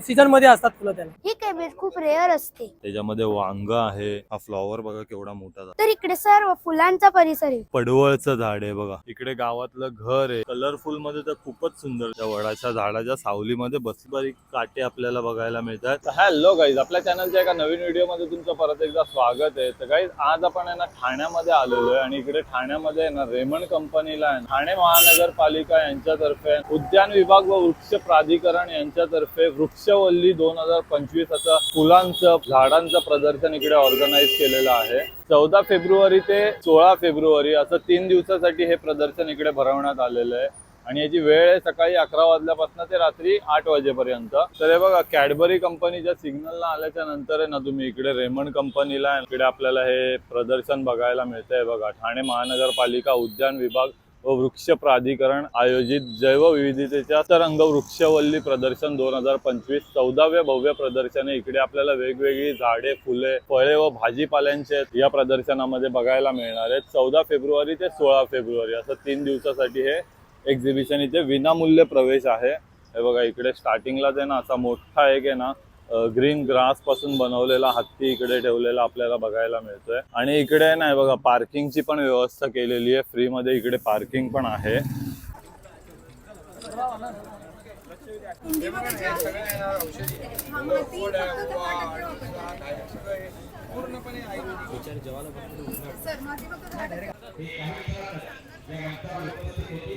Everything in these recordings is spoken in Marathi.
सीझनमध्ये असतात फुलं त्याला. ही कॅबेज खूप रेअर असते. त्याच्यामध्ये वांग आहे. हा फ्लॉवर बघा केवढा मोठा झाला. तर इकडे सर्व फुलांचा परिसर आहे. पडवळचं झाड आहे बघा. इकडे गावातलं घर आहे. कलरफुलमध्ये तर खूपच सुंदर. त्या वडाच्या झाडाच्या सावलीमध्ये बसली बारीक काटे आपल्याला बघायला मिळतात. हॅलो गाईज आपल्या चॅनलच्या एका नवीन व्हिडिओमध्ये तुमचं परत एकदा स्वागत आहे. तर गाईज आज आपण आहे ना ठाण्यामध्ये आलेलो आहे आणि इकडे ठाण्यामध्ये आहे ना रेमंड कंपनीला आहे ना, ठाणे महानगरपालिका यांच्यातर्फे उद्यान विभाग व वृक्ष प्राधिकरण यांच्यातर्फे वृक्षवल्ली दोन हजार पंचवीस असं फुलांचं झाडांचं प्रदर्शन इकडे ऑर्गनाईज केलेलं आहे. चौदा फेब्रुवारी ते सोळा फेब्रुवारी असं तीन दिवसासाठी हे प्रदर्शन इकडे भरवण्यात आलेलं आहे. आणि याची वेळ आहे सकाळी अकरा वाजल्यापासून ते रात्री आठ वाजेपर्यंत. तर हे बघा कॅडबरी कंपनीच्या सिग्नलला आल्याच्यानंतर आहे ना तुम्ही इकडे रेमंड कंपनीला इकडे आपल्याला हे प्रदर्शन बघायला मिळतंय बघा. ठाणे महानगरपालिका उद्यान विभाग व वृक्ष प्राधिकरण आयोजित जैवविविधतेच्या तरंग वृक्षवल्ली प्रदर्शन दोन हजार पंचवीस चौदाव्या भव्य प्रदर्शन. इकडे आपल्याला वेगवेगळी झाडे फुले फळे व भाजीपाल्यांचे या प्रदर्शनामध्ये बघायला मिळणार आहेत. चौदा फेब्रुवारी ते सोळा फेब्रुवारी असं तीन दिवसासाठी हे एक्झिबिशन इथे विनामूल्य प्रवेश आहे. हे बघा इकडे स्टार्टिंगलाच आहे ना असा मोठा एक आहे ना ग्रीन ग्रासपासून बनवलेला हत्ती इकडे ठेवलेला आपल्याला बघायला मिळतोय. आणि इकडे नाही बघा पार्किंगची पण व्यवस्था केलेली आहे. फ्री मध्ये इकडे पार्किंग पण आहे.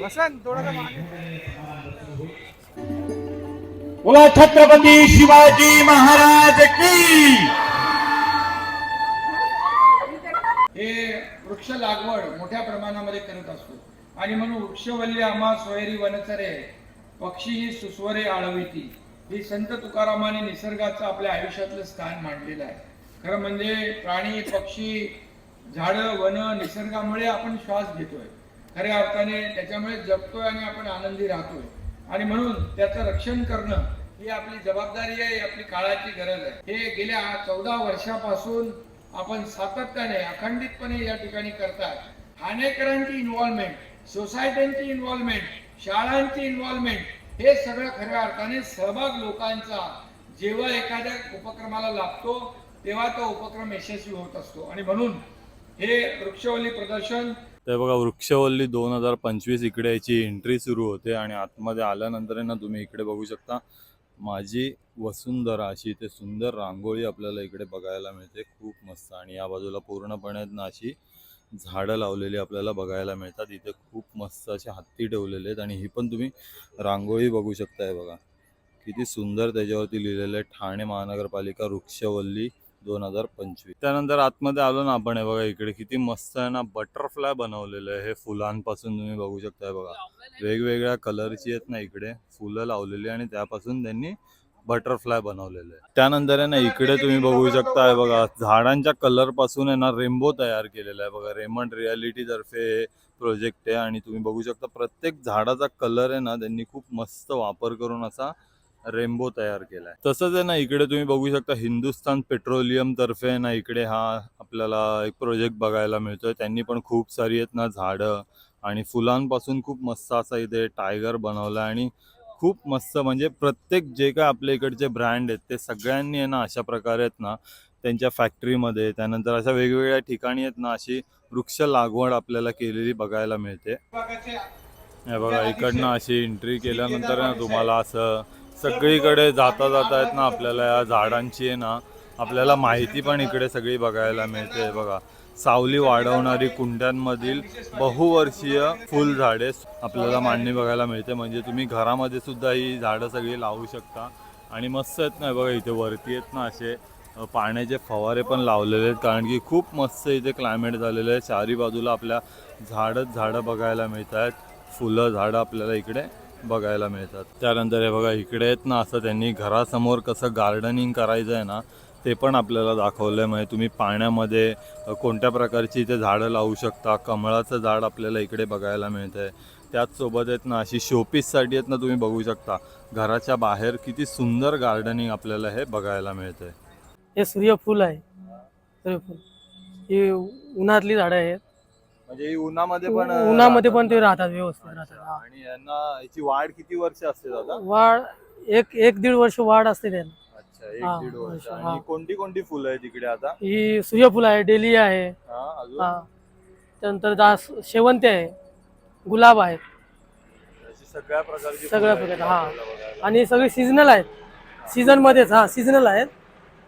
वसंत थोडंसं बोला छत्रपती शिवाजी महाराज की? हे वृक्ष लागवड मोठ्या प्रमाणामध्ये करत असतो. आणि म्हणून वृक्षवल्ली आम्हा सोयरी वनचरे पक्षी ही सुस्वरे आळविती. ही संत तुकारामाने निसर्गाचं आपल्या आयुष्यातलं स्थान मांडलेलं आहे. खरं म्हणजे प्राणी पक्षी झाडं वन निसर्गामुळे आपण श्वास घेतोय. खऱ्या अर्थाने त्याच्यामुळे जगतोय आणि आपण आनंदी राहतोय. आणि म्हणून त्याचं रक्षण करणं ही आपली जबाबदारी आहे आपली काळाची गरज आहे. हे गेल्या चौदा वर्षापासून आपण सातत्याने अखंडितपणे या ठिकाणी करतात. ठाणेकरांची इन्व्हॉल्वमेंट सोसायट्यांची इन्व्हॉल्वमेंट शाळांची इन्व्हॉल्वमेंट हे सगळं खऱ्या अर्थाने सहभाग लोकांचा जेव्हा एखाद्या उपक्रमाला लागतो तेव्हा तो उपक्रम यशस्वी होत असतो. आणि म्हणून हे वृक्षवल्ली प्रदर्शन ते बघा वृक्षवल्ली दोन हजार पंचवीस इकडे याची एंट्री सुरू होते आणि आतमध्ये आल्यानंतर ना तुम्ही इकडे बघू शकता. माझी वसुंधरा अशी इथे सुंदर रांगोळी आपल्याला इकडे बघायला मिळते. खूप मस्त. आणि या बाजूला पूर्णपणे अशी झाडं लावलेली आपल्याला बघायला मिळतात. इथे खूप मस्त असे हत्ती ठेवलेले आहेत. आणि ही पण तुम्ही रांगोळी बघू शकताय बघा. किती सुंदर त्याच्यावरती लिहिलेलं आहे. ठाणे महानगरपालिका वृक्षवल्ली दोन हजार पंचवीस. त्यानंतर आतमध्ये आलो ना आपण हे बघा इकडे किती मस्त आहे ना बटरफ्लाय बनवलेलं आहे हे फुलांपासून तुम्ही बघू शकताय बघा. वेगवेगळ्या कलरची आहेत ना इकडे फुलं लावलेली आणि त्यापासून त्यांनी बटरफ्लाय बनवलेले आहे. त्यानंतर आहे ना इकडे तुम्ही बघू शकताय बघा झाडांच्या कलरपासून आहे ना रेनबो तयार केलेला आहे बघा. रेमंड रियालिटी तर्फे प्रोजेक्ट आहे आणि तुम्ही बघू शकता प्रत्येक झाडाचा कलर आहे ना त्यांनी खूप मस्त वापर करून असा रेनबो तयार केलाय. तसंच आहे ना इकडे तुम्ही बघू शकता हिंदुस्थान पेट्रोलियम तर्फे ना इकडे हा आपल्याला एक प्रोजेक्ट बघायला मिळतोय. त्यांनी पण खूप सारी आहेत ना झाडं आणि फुलांपासून खूप मस्त असा इथे टायगर बनवला आणि खूप मस्त म्हणजे प्रत्येक जे काय आपल्या इकडचे ब्रँड आहेत ते सगळ्यांनी आहे ना अशा प्रकारे आहेत ना त्यांच्या फॅक्टरीमध्ये त्यानंतर अशा वेगवेगळ्या ठिकाणी आहेत ना अशी वृक्ष लागवड आपल्याला केलेली बघायला मिळते. हे बघा इकडनं अशी एंट्री केल्यानंतर ना तुम्हाला असं सगळीकडे जाता जाता आहेत ना आपल्याला या झाडांची आहे ना आपल्याला माहिती पण इकडे सगळी बघायला मिळते. बघा सावली वाढवणारी कुंड्यांमधील बहुवर्षीय फुलझाडे आपल्याला मांडणी बघायला मिळते. म्हणजे तुम्ही घरामध्ये सुद्धा ही झाडं सगळी लावू शकता. आणि मस्त आहेत ना बघा इथे वरती आहेत ना असे पाण्याचे फवारे पण लावलेले आहेत. कारण की खूप मस्त इथे क्लायमेट झालेलं आहे. चारी बाजूला आपल्या झाडच झाडं बघायला मिळत आहेत फुलं झाडं आपल्याला इकडे बघायला मिळतात. त्यानंतर हे बघा इकडे आहेत ना असं त्यांनी घरासमोर कसं गार्डनिंग करायचं आहे ना ते पण आपल्याला दाखवलं आहे म्हणजे तुम्ही पाण्यामध्ये कोणत्या प्रकारची इथे झाडं लावू शकता कमळाचं झाड आपल्याला इकडे बघायला मिळतं आहे त्याचसोबत आहेत ना अशी शोपीससाठी आहेत ना तुम्ही बघू शकता. घराच्या बाहेर किती सुंदर गार्डनिंग आपल्याला हे बघायला मिळतं आहे हे सूर्यफूल आहे. सूर्यफूल. ही उन्हातली झाडं आहेत. म्हणजे उन्हामध्ये पण उन्हामध्ये पण ते राहतात. व्यवस्थित राहतात हा. आणि यांना याची वाढ किती वर्ष असते दादा? वाढ एक एक दीड वर्ष वाढ असते त्याला अच्छा एक हा, दीड वर्ष. हा. आणि कोणती कोणती फुलं आहेत इकडे आता? ही सूर्यफूल आहे डेलिया आहे. हा अजून? हा. त्यानंतर दास शेवंती आहे गुलाब आहे अशी सगळ्या प्रकारची सगळ्या फुलं आहेत प्रकारची, हा. आपल्याला बघायला. आणि सगळे सीझनल आहेत. सीझन मध्येच हा सीझनल आहेत.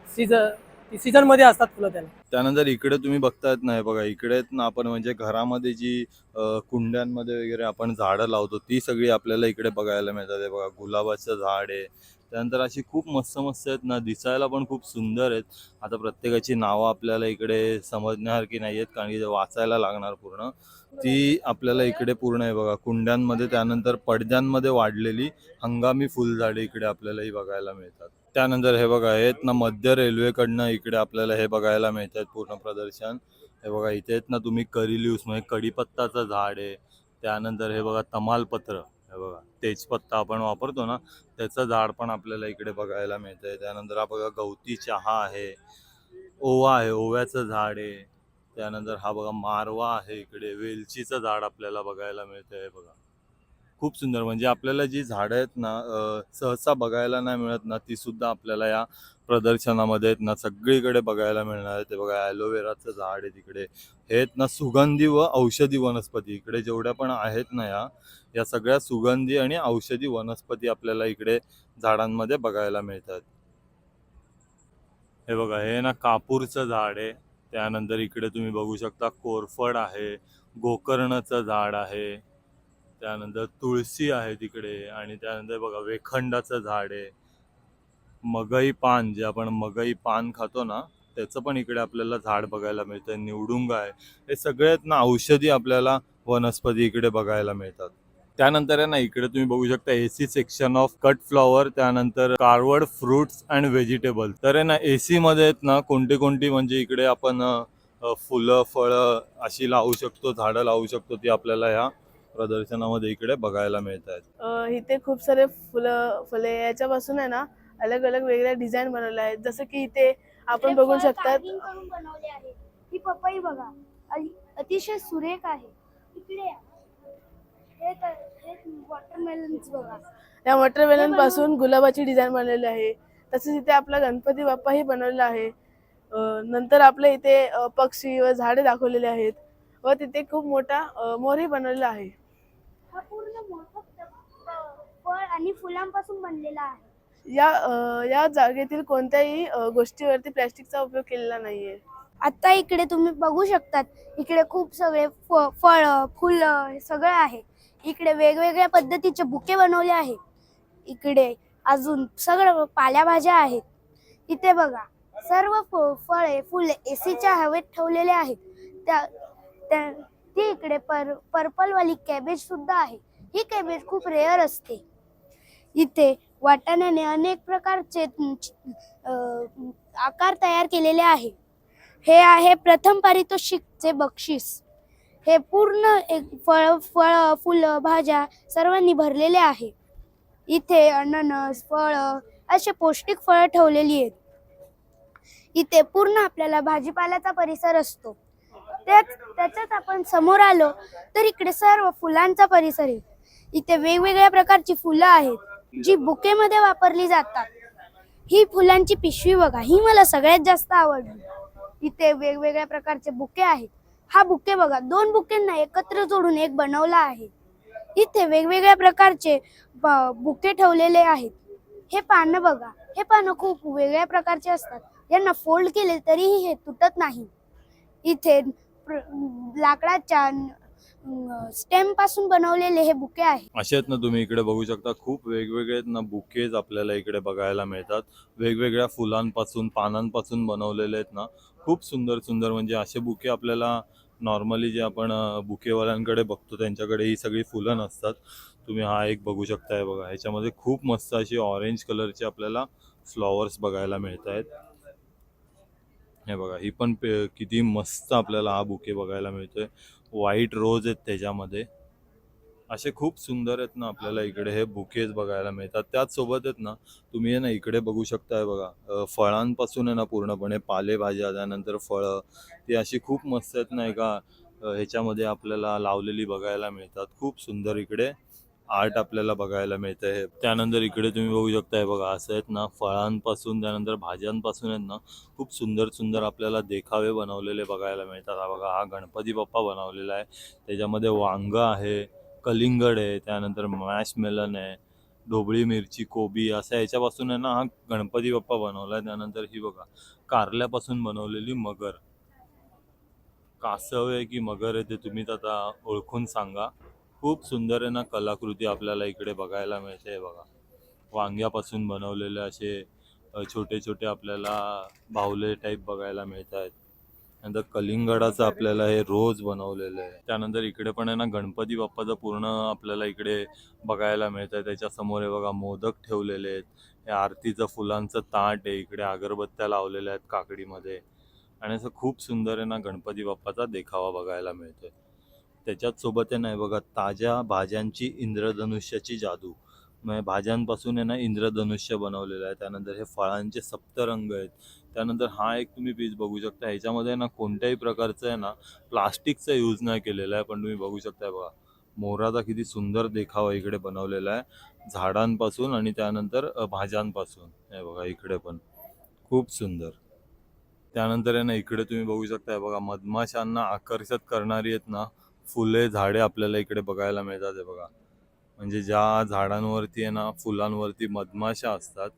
सीझन सीझनमध्ये असतात फुलं त्याला. त्यानंतर इकडे तुम्ही बघतायत नाही बघा इकडे ना आपण म्हणजे घरामध्ये जी अ, कुंड्यांमध्ये वगैरे आपण झाडं लावतो ती सगळी आपल्याला इकडे बघायला मिळतात. हे बघा गुलाबाचं झाड आहे. त्यानंतर अशी खूप मस्त मस्त आहेत ना दिसायला पण खूप सुंदर आहेत. आता प्रत्येकाची नावं आपल्याला इकडे समजण्यासारखी नाही आहेत कारण की ते वाचायला लागणार पूर्ण. ती आपल्याला इकडे पूर्ण आहे बघा. कुंड्यांमध्ये त्यानंतर पडद्यांमध्ये वाढलेली हंगामी फुलझाडे इकडे आपल्याला ही बघायला मिळतात. त्यानंतर हे बघा आहेत ना मध्य रेल्वेकडनं इकडे आपल्याला हे बघायला मिळत आहेत पूर्ण प्रदर्शन. हे बघा इथे आहेत ना तुम्ही करिल्यूस म्हणजे कडीपत्ताचं झाड आहे. त्यानंतर हे बघा तमालपत्र. हे बघा तेजपत्ता आपण वापरतो ना त्याचं झाड पण आपल्याला इकडे बघायला मिळत आहे त्यानंतर हा बघा गवती चहा आहे. ओवा आहे ओव्याचं झाड आहे. त्यानंतर हा बघा मारवा आहे इकडे. वेलचीचं झाड आपल्याला बघायला मिळतंय हे बघा. खूप सुंदर. म्हणजे आपल्याला जी झाडं आहेत ना सहसा बघायला नाही मिळत ना ती सुद्धा आपल्याला या प्रदर्शनामध्ये आहेत ना सगळीकडे बघायला मिळणार आहे. ते बघा ॲलोवेराचं झाड आहे तिकडे. हे आहेत ना सुगंधी व औषधी वनस्पती. इकडे जेवढ्या पण आहेत ना या या सगळ्या सुगंधी आणि औषधी वनस्पती आपल्याला इकडे झाडांमध्ये बघायला मिळतात. हे बघा हे ना कापूरचं झाड आहे. त्यानंतर इकडे तुम्ही बघू शकता कोरफड आहे गोकर्णाचं झाड आहे. त्यानंतर तुळशी आहे तिकडे आणि त्यानंतर बघा वेखंडाचं झाड आहे. मगई पान जे आपण मगई पान खातो ना त्याचं पण इकडे आपल्याला झाड बघायला मिळतं. निवडुंग आहे. हे सगळे ना औषधी आपल्याला वनस्पती इकडे बघायला मिळतात. त्यानंतर आहे ना इकडे तुम्ही बघू शकता AC section of cut flower त्यानंतर कारवड फ्रुट्स अँड व्हेजिटेबल तर आहे ना एसी मध्ये आहेत ना कोणती कोणती म्हणजे इकडे आपण फुलं फळं अशी लावू शकतो झाडं लावू शकतो ती आपल्याला या प्रदर्शनामध्ये इकडे बघायला मिळत आहेत अ, इथे खूप सारे फुलं फुले याच्यापासून आहे ना अलग अलग वेगळ्या डिझाईन बनवल्या आहेत. जसं की इथे आपण बघू शकतात ही पपई बघा. अति- अतिशय सुरेख आहे. इकडे या. तर- वॉटरमेलन्स बघा. या वॉटरमेलनपासून गुलाबाची डिझाईन बनवलेली आहे. तसेच इथे आपला गणपती बाप्पाही बनवलेला आहे. अ, नंतर आपल्या इथे पक्षी व झाडे दाखवलेले आहेत. व तिथे खूप मोठा मोरही बनवलेला आहे. हा पूर्ण फ- फळ आणि फुलांपासून बनलेला आहे. या अ, या जागेतील कोणत्याही अ, गोष्टीवरती प्लॅस्टिकचा उपयोग केलेला नाहीये. आता इकडे तुम्ही बघू शकतात इकडे खूप सगळे फळ फुलं हे सगळं आहे. इकडे वेगवेगळ्या पद्धतीचे बुके बनवले आहेत. इकडे अजून सगळं पाल्याभाज्या आहेत. इथे बघा सर्व फ- फळे फुले एसीच्या हवेत ठेवलेले आहेत. त्या त्या- ती इकडे पर पर्पल वाली कॅबेज सुद्धा आहे. ही कॅबेज खूप रेअर असते. इथे वाटाण्याने अनेक प्रकारचे आकार तयार केलेले आहे. हे आहे प्रथम पारितोषिकचे बक्षीस. हे पूर्ण एक फळ फळ फुलं भाज्या सर्वांनी भरलेले आहे. इथे अननस फळं असे पौष्टिक फळं ठेवलेली आहेत. इथे पूर्ण आपल्याला भाजीपाल्याचा परिसर असतो. त्याच त्याच्यात आपण समोर आलो तर इकडे सर्व फुलांचा परिसर आहे. इथे वेगवेगळ्या प्रकारची फुलं आहेत जी बुकेमध्ये वापरली जातात. ही फुलांची पिशवी बघा ही मला सगळ्यात जास्त आवडली. इथे वेगवेगळ्या प्रकारचे बुके आहेत. हा बुके बघा दोन बुकेंना एकत्र जोडून एक बनवला आहे. इथे वेगवेगळ्या प्रकारचे ब- बुके ठेवलेले आहेत. हे पानं बघा हे पानं खूप वेगळ्या प्रकारचे असतात. यांना फोल्ड केले तरीही हे तुटत नाही. इथे लाकडाच्या स्टेमपासून बनवलेले हे बुके आहे असे आहेत ना तुम्ही इकडे बघू शकता खूप वेगवेगळे ना बुकेज आपल्याला इकडे बघायला मिळतात. वेगवेगळ्या फुलांपासून पानांपासून बनवलेले आहेत ना खूप सुंदर सुंदर म्हणजे असे बुके आपल्याला नॉर्मली जे आपण बुकेवाल्यांकडे बघतो त्यांच्याकडे ही सगळी फुलं नसतात. तुम्ही हा एक बघू शकताय बघा ह्याच्यामध्ये खूप मस्त अशी ऑरेंज कलरची आपल्याला फ्लॉवर्स बघायला मिळत आहेत हे बघा. ही पण पे- किती मस्त आपल्याला हा बुके बघायला मिळतोय. व्हाईट रोज आहेत त्याच्यामध्ये. असे खूप सुंदर आहेत ना आपल्याला इकडे हे बुकेज बघायला मिळतात. त्याचसोबत आहेत ना तुम्ही आहे ना इकडे बघू शकताय बघा. फळांपासून आहे ना पूर्णपणे पालेभाज्या त्यानंतर फळं ती अशी खूप मस्त आहेत ना एका ह्याच्यामध्ये आपल्याला लावलेली बघायला मिळतात. खूप सुंदर इकडे. आर्ट आपल्याला बघायला मिळतं आहे. त्यानंतर इकडे तुम्ही बघू शकताय बघा असं आहेत ना फळांपासून त्यानंतर भाज्यांपासून आहेत ना खूप सुंदर सुंदर आपल्याला देखावे बनवलेले बघायला मिळतात. हा बघा हा गणपती बाप्पा बनवलेला आहे. त्याच्यामध्ये वांग आहे कलिंगड आहे त्यानंतर मॅश मेलन आहे ढोबळी मिरची कोबी असं याच्यापासून आहे ना हा गणपती बाप्पा बनवला आहे. त्यानंतर ही बघा कारल्यापासून बनवलेली मगर. कासव आहे की मगर आहे ते तुम्ही आता ओळखून सांगा. खूप सुंदर आहे ना कलाकृती आपल्याला इकडे बघायला मिळते बघा. वांग्यापासून बनवलेले असे छोटे छोटे आपल्याला बाहुले टाईप बघायला मिळत आहेत नंतर कलिंगडाचं आपल्याला हे रोज बनवलेलं आहे. त्यानंतर इकडे पण आहे ना गणपती बाप्पाचं पूर्ण आपल्याला इकडे बघायला मिळत आहे त्याच्यासमोर हे बघा मोदक ठेवलेले आहेत. हे आरतीचं फुलांचं ताट आहे. इकडे अगरबत्त्या लावलेल्या आहेत काकडीमध्ये. आणि असं खूप सुंदर आहे ना गणपती बाप्पाचा देखावा बघायला मिळतोय. त्याच्याच सोबत आहे ना बघा ताज्या भाज्यांची इंद्रधनुष्याची जादू. म्हणजे भाज्यांपासून आहे ना इंद्रधनुष्य बनवलेलं आहे. त्यानंतर हे फळांचे सप्तरंग आहेत. त्यानंतर हा एक तुम्ही पीस बघू शकता. ह्याच्यामध्ये ना कोणत्याही प्रकारचं आहे ना प्लास्टिकचा यूज नाही केलेला आहे. पण तुम्ही बघू शकता बघा. मोराचा किती सुंदर देखावा इकडे बनवलेला आहे. झाडांपासून आणि त्यानंतर भाज्यांपासून. हे बघा इकडे पण. खूप सुंदर. त्यानंतर आहे ना इकडे तुम्ही बघू शकताय बघा मधमाशांना आकर्षित करणारी आहेत ना फुले झाडे आपल्याला इकडे बघायला मिळतात हे बघा. म्हणजे ज्या झाडांवरती आहे ना फुलांवरती मधमाशा असतात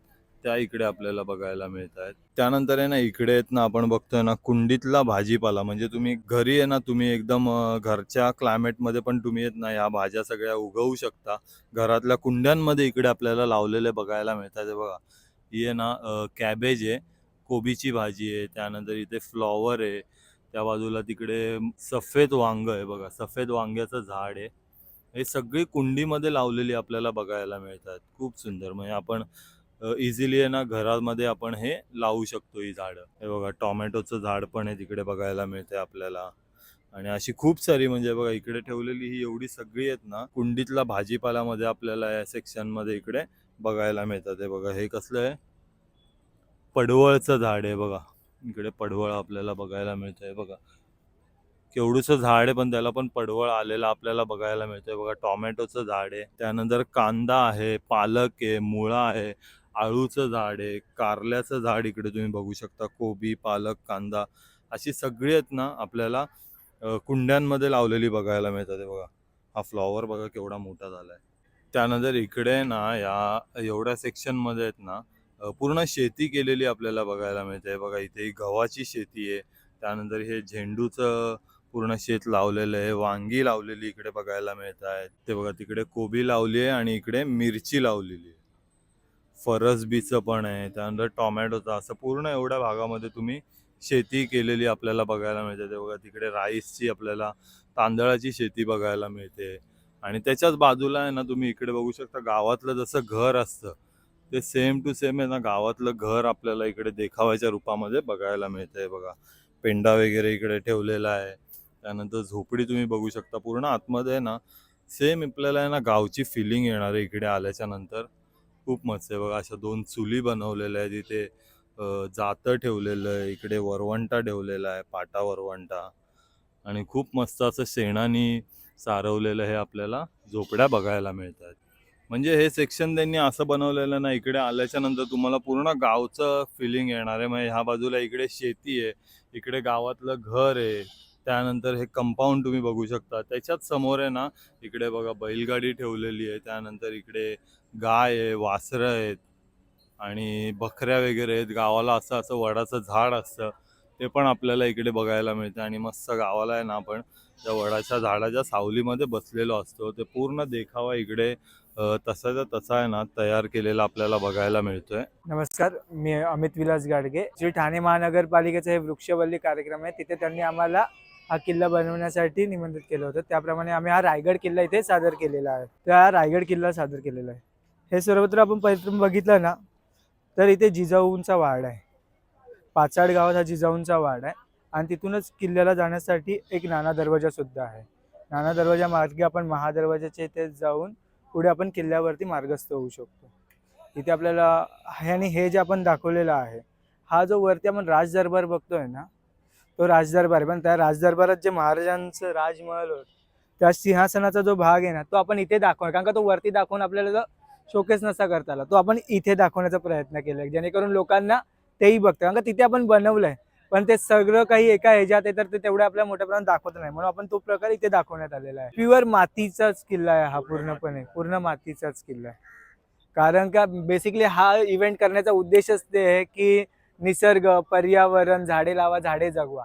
त्या इकडे आपल्याला बघायला मिळत आहेत त्यानंतर आहे ना इकडे आहेत ना आपण बघतोय ना कुंडीतला भाजीपाला. म्हणजे तुम्ही घरी आहे ना तुम्ही एकदम घरच्या क्लायमेटमध्ये पण तुम्ही आहेत ना या भाज्या सगळ्या उगवू शकता. घरातल्या कुंड्यांमध्ये इकडे आपल्याला लावलेले बघायला मिळतात हे बघा. ही आहे ना कॅबेज आहे कोबीची भाजी आहे त्यानंतर इथे फ्लॉवर आहे त्या बाजूला तिकडे सफेद वांग आहे बघा. सफेद वांग्याचं झाड आहे. हे सगळी कुंडीमध्ये लावलेली आपल्याला बघायला मिळतात. खूप सुंदर. म्हणजे आपण इझिली आहे ना घरामध्ये आपण हे लावू शकतो ही झाडं. हे बघा टोमॅटोचं झाड पण आहे तिकडे बघायला मिळते आपल्याला. आणि अशी खूप सारी म्हणजे बघा इकडे ठेवलेली ही एवढी सगळी आहेत ना कुंडीतला भाजीपाल्यामध्ये आपल्याला या सेक्शनमध्ये इकडे बघायला मिळतात. हे बघा हे कसलं आहे? पडवळचं झाड आहे बघा. इकडे पडवळ आपल्याला बघायला मिळतंय बघा. केवडूचं झाड आहे पण त्याला पण पडवळ आलेलं आपल्याला बघायला मिळतंय. बघा टोमॅटोचं झाड आहे त्यानंतर कांदा आहे पालक आहे मुळा आहे आळूचं झाड आहे कारल्याचं झाड इकडे तुम्ही बघू शकता कोबी पालक कांदा अशी सगळी आहेत ना आपल्याला कुंड्यांमध्ये लावलेली बघायला मिळतात बघा. हा फ्लॉवर बघा केवढा मोठा झाला आहे त्यानंतर इकडे ना या एवढ्या सेक्शनमध्ये आहेत ना पूर्ण शेती केलेली आपल्याला बघायला मिळते. बघा इथे ही गव्हाची शेती आहे. त्यानंतर हे झेंडूचं पूर्ण शेत लावलेलं आहे. वांगी लावलेली इकडे बघायला मिळत आहेत. ते बघा तिकडे कोबी लावली आहे आणि इकडे मिरची लावलेली आहे. फरसबीचं पण आहे. त्यानंतर टोमॅटोचं असं पूर्ण एवढ्या भागामध्ये तुम्ही शेती केलेली आपल्याला बघायला मिळते. ते बघा तिकडे राईसची आपल्याला तांदळाची शेती बघायला मिळते. आणि त्याच्याच बाजूला आहे ना तुम्ही इकडे बघू शकता गावातलं जसं घर असतं ते सेम टू सेम आहे ना गावातलं घर आपल्याला इकडे देखावायच्या रूपामध्ये बघायला मिळतंय बघा. पेंडा वगैरे इकडे ठेवलेला आहे. त्यानंतर झोपडी तुम्ही बघू शकता पूर्ण आतमध्ये आहे ना सेम आपल्याला आहे ना गावची फिलिंग येणार आहे इकडे आल्याच्यानंतर. खूप मस्त आहे बघा अशा दोन चुली बनवलेल्या आहेत तिथे जातं ठेवलेलं आहे इकडे वरवंटा ठेवलेला आहे पाटा वरवंटा. आणि खूप मस्त असं शेणानी सारवलेलं हे आपल्याला झोपड्या बघायला मिळतात. म्हणजे हे सेक्शन त्यांनी असं बनवलेलं ना इकडे आल्याच्यानंतर तुम्हाला पूर्ण गावचं फिलिंग येणार आहे. म्हणजे ह्या बाजूला इकडे शेती आहे इकडे गावातलं घर आहे त्यानंतर हे कंपाऊंड तुम्ही बघू शकता. त्याच्याच समोर आहे ना इकडे बघा बैलगाडी ठेवलेली आहे त्यानंतर इकडे गाय आहे वासरं आहेत आणि बकऱ्या वगैरे आहेत. गावाला असं असं वडाचं झाड असतं ते पण आपल्याला इकडे बघायला मिळतं आणि मस्त गावाला आहे ना आपण त्या वडाच्या झाडाच्या सावलीमध्ये बसलेलो असतो. ते पूर्ण देखावा इकडे तसाचा तसा आहे ना तयार केलेला आपल्याला बघायला मिळतोय. नमस्कार मी अमित विलास गाडगे. श्री ठाणे महानगरपालिकेचा हे वृक्षवल्ली कार्यक्रम आहे. तिथे त्यांनी आम्हाला हा किल्ला बनवण्यासाठी निमंत्रित केलं होतं. त्याप्रमाणे आम्ही हा रायगड किल्ला इथे सादर केलेला आहे. तर हा रायगड किल्ला सादर केलेला आहे. हे सर्वत्र आपण प्रथम बघितलं ना तर इथे जिजाऊंचा वाड आहे. पाचाड गावात हा जिजाऊंचा वाड आहे. आणि तिथूनच किल्ल्याला जाण्यासाठी एक नाना दरवाजा सुद्धा आहे. नाना दरवाजा मार्गे आपण महादरवाजाच्या इथे जाऊन पुढे आपण किल्ल्यावरती मार्गस्थ होऊ शकतो. इथे आपल्याला ह्याने हे जे आपण दाखवलेलं आहे हा जो वरती आपण राजदरबार बघतोय ना तो राजदरबार आहे. पण त्या राजदरबारात जे महाराजांचं राजमहल होत त्या सिंहासनाचा जो भाग आहे ना तो आपण इथे दाखवणार. कारण का तो वरती दाखवून आपल्याला शोकेस नसा करता आला तो आपण इथे दाखवण्याचा प्रयत्न केलाय. जेणेकरून लोकांना तेही बघतो. कारण का तिथे आपण बनवलंय. पण ते सगळं काही एका ह्याच्यात आहे तर ते तेवढं आपल्या मोठ्या प्रमाणात दाखवत नाही. म्हणून आपण तो प्रकार इथे दाखवण्यात आलेला आहे. प्युअर मातीचाच किल्ला आहे हा पूर्णपणे. पूर्ण मातीचाच किल्ला आहे. कारण का बेसिकली हा इव्हेंट करण्याचा उद्देशच ते आहे की निसर्ग पर्यावरण झाडे लावा झाडे जगवा.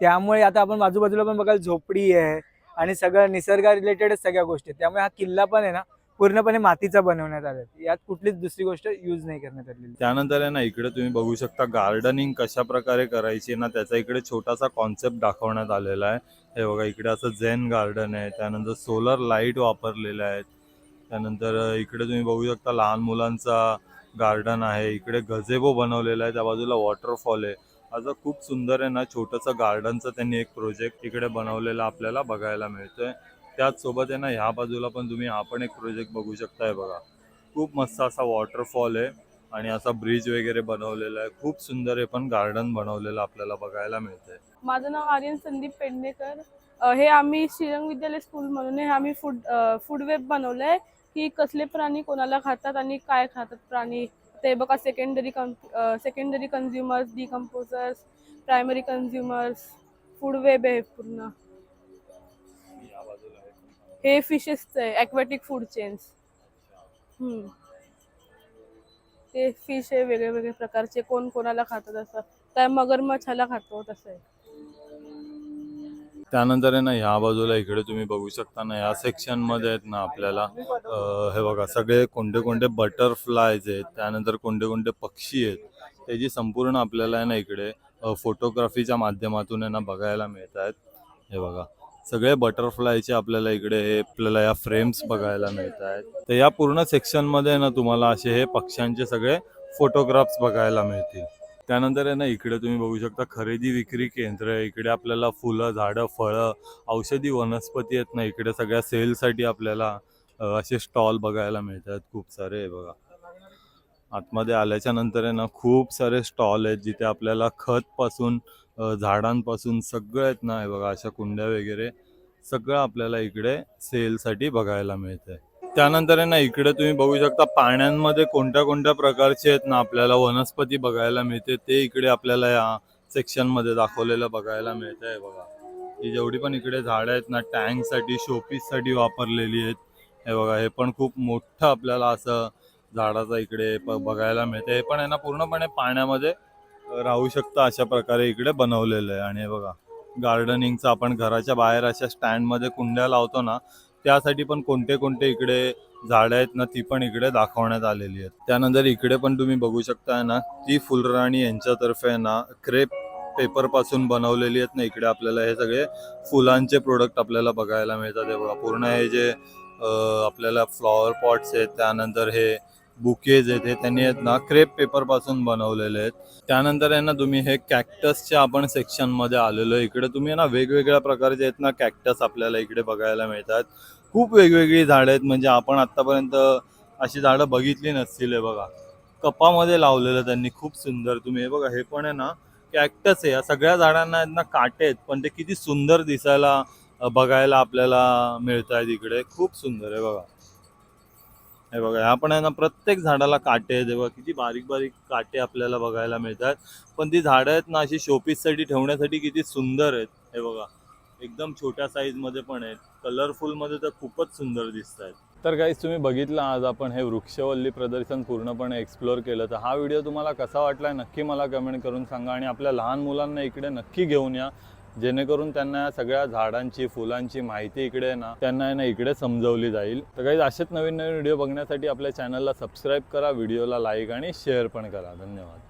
त्यामुळे आता आपण आजूबाजूला पण बघाल झोपडी आहे आणि सगळं निसर्गा रिलेटेडच सगळ्या गोष्टी आहेत. त्यामुळे हा किल्ला पण आहे ना पूर्णपणे मातीचा बनवण्यात आला यात कुठलीच दुसरी गोष्ट यूज नाही करण्यात आलेली. त्यानंतर आहे ना इकडे तुम्ही बघू शकता गार्डनिंग कशा प्रकारे करायची ना त्याचा इकडे छोटासा कॉन्सेप्ट दाखवण्यात आलेला आहे. हे बघा इकडे असं झेन गार्डन आहे त्यानंतर सोलर लाइट वापरलेले आहेत. त्यानंतर इकडे तुम्ही बघू शकता लहान मुलांचा गार्डन आहे. इकडे गझेबो बनवलेला आहे त्या बाजूला वॉटरफॉल आहे. असं खूप सुंदर आहे ना छोटंसं गार्डनचं त्यांनी एक प्रोजेक्ट इकडे बनवलेला आपल्याला बघायला मिळतोय. त्याच सोबत आहे ना ह्या बाजूला पण तुम्ही हा पण एक प्रोजेक्ट बघू शकताय बघा. खूप मस्त असा वॉटरफॉल आहे आणि असा ब्रिज वगैरे बनवलेला आहे. खूप सुंदर आहे पण गार्डन बनवलेलं आपल्याला बघायला मिळतंय. माझं नाव आर्यन संदीप पेडणेकर अ, हे आम्ही श्रीरंग विद्यालय स्कूल म्हणून हे आम्ही फूड फूड वेब बनवलंय. की कसले प्राणी कोणाला खातात आणि काय खातात प्राणी. ते बघा secondary secondary consumers decomposers primary consumers food web आहे पूर्ण. हे फिशेसचं आहे ॲक्वॅटिक फूड चेन्स ते फिश आहे वेगळे वेगळे प्रकारचे कोण कोणाला खातात असं. काय मगरमच्छ ह्याला खातो तसं आहे. त्यानंतर आहे ना ह्या बाजूला इकडे तुम्ही बघू शकता ना या सेक्शनमध्ये आहेत ना आपल्याला हे बघा सगळे कोणते कोणते बटरफ्लायज आहेत त्यानंतर कोणते कोणते पक्षी आहेत त्याची संपूर्ण आपल्याला आहे ना इकडे फोटोग्राफीच्या माध्यमातून आहे ना बघायला मिळत आहेत हे बघा. सगळे बटरफ्लायचे आपल्याला इकडे हे आपल्याला या फ्रेम्स बघायला मिळत आहेत तर या पूर्ण सेक्शनमध्ये ना तुम्हाला असे हे पक्ष्यांचे सगळे फोटोग्राफ्स बघायला मिळतील. त्यानंतर आहे ना इकडे तुम्ही बघू शकता खरेदी विक्री केंद्र आहे. इकडे आपल्याला फुलं झाडं फळं औषधी वनस्पती आहेत ना इकडे सगळ्या सेलसाठी आपल्याला असे स्टॉल बघायला मिळतात खूप सारे हे बघा. आतमध्ये आल्याच्यानंतर आहे ना खूप सारे स्टॉल आहेत जिथे आपल्याला खत पासून झाडांपासून सगळं आहेत ना हे बघा अशा कुंड्या वगैरे सगळं आपल्याला इकडे सेलसाठी बघायला मिळतंय. त्यानंतर आहे ना इकडे तुम्ही बघू शकता पाण्यांमध्ये कोणत्या कोणत्या प्रकारचे आहेत ना आपल्याला वनस्पती बघायला मिळते ते इकडे आपल्याला या सेक्शनमध्ये दाखवलेलं बघायला मिळत आहे बघा. ही जेवढी पण इकडे झाडं आहेत ना टँकसाठी शोपीससाठी वापरलेली आहेत हे बघा हे पण खूप मोठं आपल्याला असं झाडाचा इकडे बघायला मिळतं हे पण आहे ना पूर्णपणे पाण्यामध्ये राहू शकतं अशा प्रकारे इकडे बनवलेलं आहे. आणि हे बघा गार्डनिंगचं आपण घराच्या बाहेर अशा स्टँडमध्ये कुंड्या लावतो ना त्यासाठी पण कोणते कोणते इकडे झाडं आहेत ना ती पण इकडे दाखवण्यात आलेली आहेत. त्यानंतर इकडे पण तुम्ही बघू शकताय ना ती फुलराणी यांच्यातर्फे ना क्रेप पेपरपासून बनवलेली आहेत ना इकडे आपल्याला हे सगळे फुलांचे प्रोडक्ट आपल्याला बघायला मिळतात. हे बघा पूर्ण हे जे आपल्याला फ्लॉवर पॉट्स आहेत त्यानंतर हे बुकेज आहेत हे त्यांनी आहेत ना क्रेप पेपरपासून बनवलेले आहेत. त्यानंतर आहे ना तुम्ही हे कॅक्टसच्या आपण सेक्शनमध्ये आलेलो आहे. इकडे तुम्ही ना वेगवेगळ्या प्रकारचे आहेत ना कॅक्टस आपल्याला इकडे बघायला मिळतात. खूप वेगवेगळी झाडं आहेत. म्हणजे आपण आतापर्यंत अशी झाडं बघितली नसतील हे बघा. कपामध्ये लावलेलं त्यांनी खूप सुंदर. तुम्ही हे बघा हे पण आहे ना कॅक्टस आहे. या सगळ्या झाडांना आहेत ना काटे आहेत. पण ते किती सुंदर दिसायला बघायला आपल्याला मिळत आहेत इकडे. खूप सुंदर आहे बघा. हे बघा आपण आहे ना प्रत्येक झाडाला काटे आहेत. बघा किती बारीक बारीक काटे आपल्याला बघायला मिळतात. पण ती झाडं आहेत ना अशी शोपीससाठी ठेवण्यासाठी किती सुंदर आहेत. हे बघा एकदम छोट्या साईजमध्ये पण आहेत. कलरफुलमध्ये तर खूपच सुंदर दिसत आहेत. तर काहीच तुम्ही बघितलं आज आपण हे वृक्षवल्ली प्रदर्शन पूर्णपणे एक्सप्लोअर केलं. तर हा व्हिडिओ तुम्हाला कसा वाटला नक्की मला कमेंट करून सांगा आणि आपल्या लहान मुलांना इकडे नक्की घेऊन या. जेणेकरून त्यांना सगळ्या झाडांची फुलांची माहिती इकडे आहे ना त्यांना आहे ना इकडे समजवली जाईल. तर काही असेच नवीन नवीन व्हिडिओ बघण्यासाठी आपल्या चॅनलला सबस्क्राईब करा व्हिडिओला लाईक आणि शेअर पण करा. धन्यवाद.